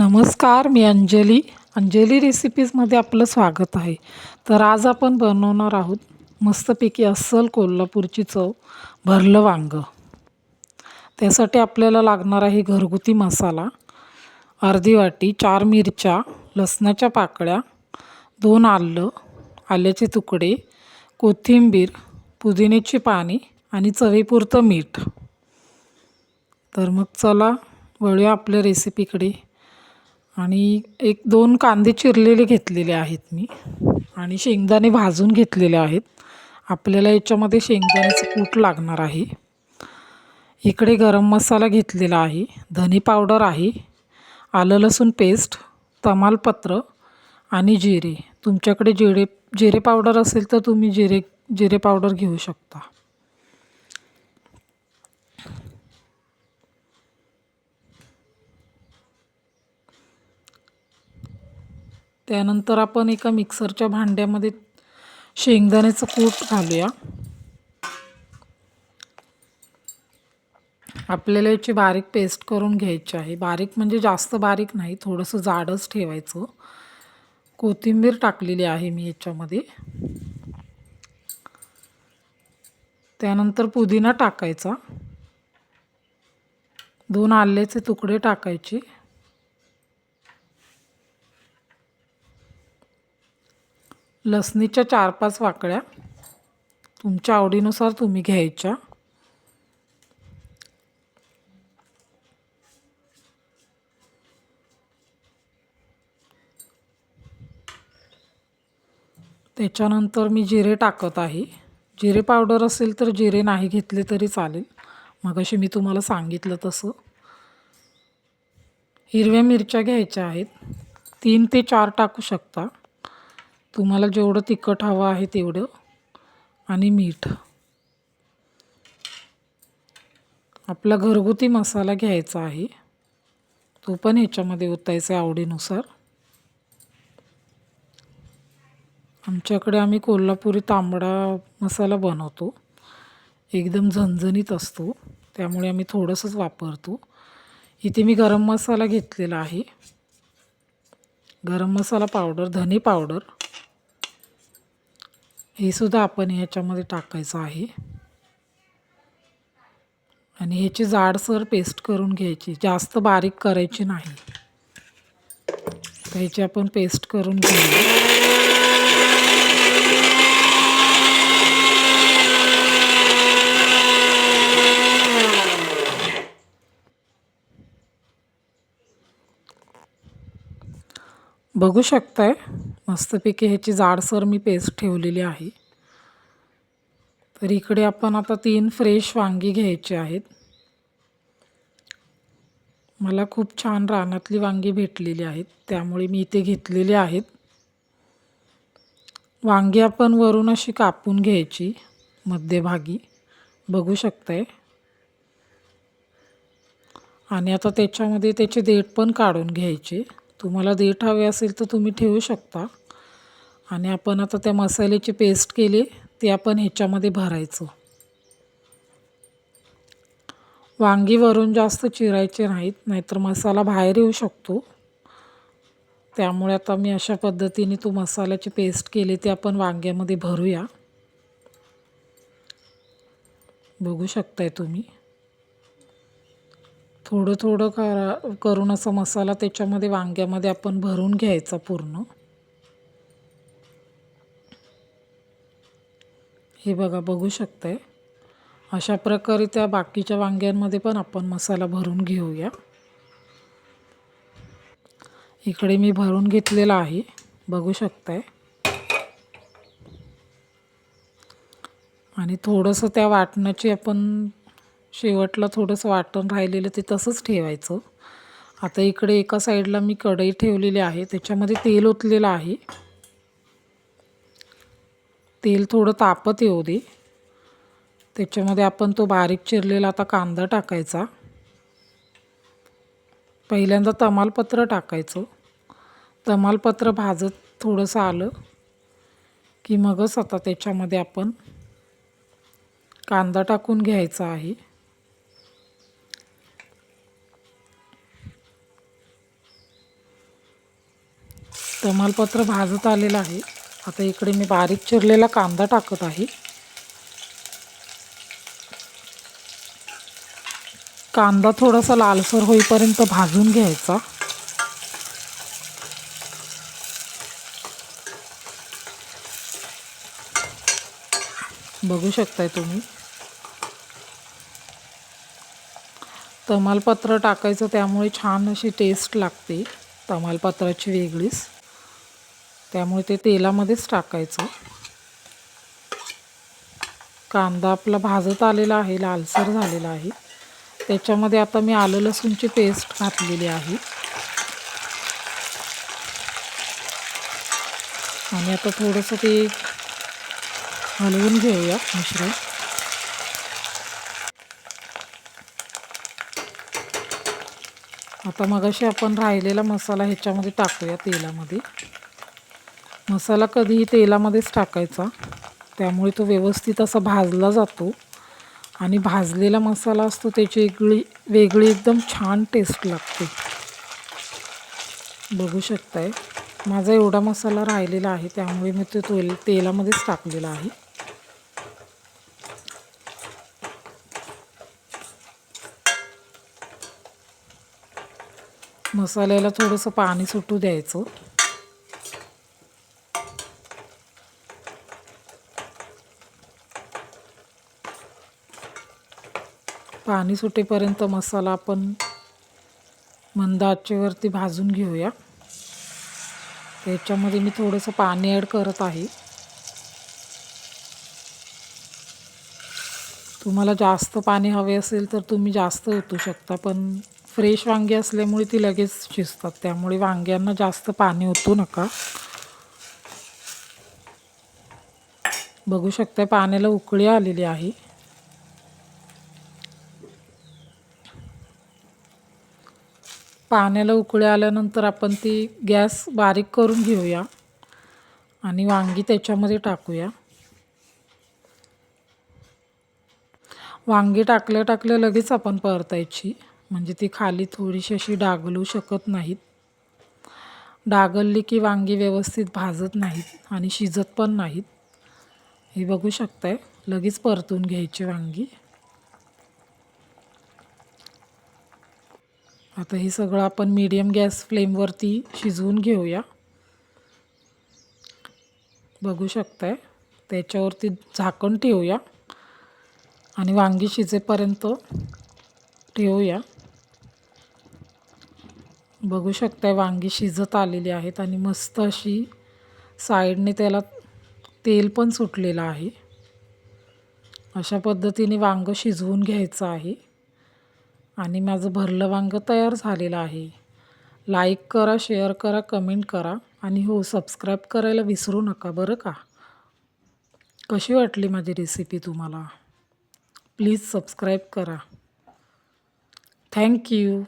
नमस्कार मी अंजली. अंजली रेसिपीजमध्ये आपलं स्वागत आहे. तर आज आपण बनवणार आहोत मस्तपैकी अस्सल कोल्हापूरची चव भरलं वांगं. त्यासाठी आपल्याला लागणार आहे घरगुती मसाला अर्धी वाटी चार मिरच्या लसणाच्या पाकळ्या दोन आलं आल्याचे तुकडे कोथिंबीर पुदिन्याची पाने आणि चवीपुरतं मीठ. तर मग चला वळूया आपल्या रेसिपीकडे आणि एक दोन कांदे चिरलेले घेतलेले आहेत मी. आणि शेंगदाणे भाजून घेतलेले आहेत. आपल्याला याच्यामध्ये शेंगदाण्याचं कूट लागणार आहे. इकडे गरम मसाला घेतलेला आहे. धने पावडर आहे. आलं लसूण पेस्ट तमालपत्र आणि जिरे. तुमच्याकडे जिरे जिरे पावडर असेल तर तुम्ही जिरे जिरे पावडर घेऊ शकता. त्यानंतर आपण एका मिक्सरच्या भांड्यामध्ये शेंगदाण्याचं कूट घालूया. आपल्याला याची बारीक पेस्ट करून घ्यायची आहे. बारीक म्हणजे जास्त बारीक नाही थोडंसं जाडच ठेवायचं. कोथिंबीर टाकलेली आहे मी याच्यामध्ये. त्यानंतर पुदिना टाकायचा. दोन आल्याचे तुकडे टाकायचे. लसणीच्या चार पाच वाकळ्या तुमच्या आवडीनुसार तुम्ही घ्यायच्या. त्याच्यानंतर मी जिरे टाकत आहे. जिरे पावडर असेल तर जिरे नाही घेतले तरी चालेल. मग अशी मी तुम्हाला सांगितलं तसं. हिरव्या मिरच्या घ्यायच्या आहेत. तीन ते चार टाकू शकता. तुम्हाला जेवढं तिखट हवं आहे तेवढं. आणि मीठ. आपला घरगुती मसाला घ्यायचा आहे. तो पण ह्याच्यामध्ये ओतायचा आवडीनुसार. आमच्याकडे आम्ही कोल्हापुरी तांबडा मसाला बनवतो. एकदम झणझणीत असतो. त्यामुळे आम्ही थोडंसंच वापरतो. इथे मी गरम मसाला घेतलेला आहे. गरम मसाला पावडर धने पावडर. हे सुद्धा आपण ह्याच्यामध्ये टाकायचं आहे. आणि ह्याची जाडसर पेस्ट करून घ्यायची. जास्त बारीक करायची नाही. ह्याची आपण पेस्ट करून घेऊया. बघू शकताय मस्तपैकी ह्याची जाडसर मी पेस्ट ठेवलेली आहे. तर इकडे आपण आता तीन फ्रेश वांगी घ्यायची आहेत. मला खूप छान रानातली वांगी भेटलेली आहेत त्यामुळे मी इथे घेतलेली आहेत. वांगी आपण वरून अशी कापून घ्यायची मध्यभागी. बघू शकताय. आणि आता त्याच्यामध्ये त्याचे देठ पण काढून घ्यायचे. तुम्हाला देठ हवे असेल तर तुम्ही ठेवू शकता. आणि आपण आता त्या मसाल्याची पेस्ट केली ते आपण ह्याच्यामध्ये भरायचं. वांगी वरून जास्त चिरायचे नाहीत नाहीतर मसाला बाहेर येऊ शकतो. त्यामुळे आता मी अशा पद्धतीने तो मसाल्याची पेस्ट केली ते आपण वांग्यामध्ये भरूया. बघू शकताय तुम्ही. थोडं थोडं करा करून असा मसाला त्याच्यामध्ये वांग्यामध्ये आपण भरून घ्यायचा पूर्ण. हे बघा बघू शकताय. अशा प्रकारे त्या बाकीच्या वांग्यांमध्ये पण आपण मसाला भरून घेऊया. इकडे मी भरून घेतलेला आहे बघू शकताय. आणि थोडंसं त्या वाटणाची आपण शेवटला थोडंसं वाटण राहिलेलं ते तसंच ठेवायचं. आता इकडे एका साईडला मी कढई ठेवलेली आहे त्याच्यामध्ये तेल ओतलेलं आहे. तेल थोडं तापत येऊ दे. त्याच्यामध्ये आपण तो बारीक चिरलेला आता कांदा टाकायचा. पहिल्यांदा तमालपत्र टाकायचं. तमालपत्र भाजत थोडंसं आलं की मगच आता त्याच्यामध्ये आपण कांदा टाकून घ्यायचा आहे. तमालपत्र भाजत आलेलं आहे. आता इकडे मी बारीक चिरलेला कांदा टाकत आहे. कांदा थोडासा लालसर होईपर्यंत भाजून घ्यायचा. बघू शकताय तुम्ही. तमालपत्र टाकायचं त्यामुळे छान अशी टेस्ट लागते तमालपत्राची वेगळीच. त्यामुळे ते तेलामध्येच टाकायचं. कांदा आपला भाजत आलेला आहे लालसर झालेला आहे. त्याच्यामध्ये आता मी आलं लसूणची पेस्ट घातलेली आहे. आणि आता थोडंसं ते हलवून घेऊया मिश्रण. आता मगाशी आपण राहिलेला मसाला ह्याच्यामध्ये टाकूया तेलामध्ये. मसाला कधीही तेलामध्येच टाकायचा. त्यामुळे तो व्यवस्थित असा भाजला जातो. आणि भाजलेला मसाला असतो त्याची वेगळी वेगळी एकदम छान टेस्ट लागते. बघू शकताय. माझा एवढा मसाला राहिलेला आहे त्यामुळे मी तो तेल तेलामध्येच टाकलेला आहे. मसाल्याला थोडंसं पाणी सुटू द्यायचं. पाणी सुटेपर्यंत मसाला आपण मंद आचेवरती भाजून घेऊया. त्याच्यामध्ये मी थोडंसं पाणी ॲड करत आहे. तुम्हाला जास्त पाणी हवे असेल तर तुम्ही जास्त ओतू शकता पण फ्रेश वांगी असल्यामुळे ती लगेच शिजतात. त्यामुळे वांग्यांना जास्त पाणी ओतू नका. बघू शकता पाण्याला उकळी आलेली आहे. पाण्याला उकळी आल्यानंतर आपण ती गॅस बारीक करून घेऊया आणि वांगी त्याच्यामध्ये टाकूया. वांगी टाकल्या टाकल्या लगेच आपण परतायची म्हणजे ती खाली थोडीशी अशी डागलू शकत नाहीत. डागलली की वांगी व्यवस्थित भाजत नाहीत आणि शिजत पण नाहीत. हे बघू शकताय लगेच परतून घ्यायची वांगी. आता हे सगळं आपण मीडियम गॅस फ्लेमवरती शिजवून घेऊया. बघू शकताय त्याच्यावरती झाकण ठेवूया आणि वांगी शिजेपर्यंत ठेवूया. बघू शकताय वांगी शिजत आलेली आहेत आणि मस्त अशी साईडने त्याला तेल पण सुटलेलं आहे. अशा पद्धतीने वांगं शिजवून घ्यायचं आहे. आणि माझं भरलं वांगं तयार झालेलं आहे. लाईक करा शेअर करा कमेंट करा आणि हो सबस्क्राईब करायला विसरू नका बरं का? कशी वाटली माझी रेसिपी तुम्हाला? प्लीज सबस्क्राईब करा. थँक्यू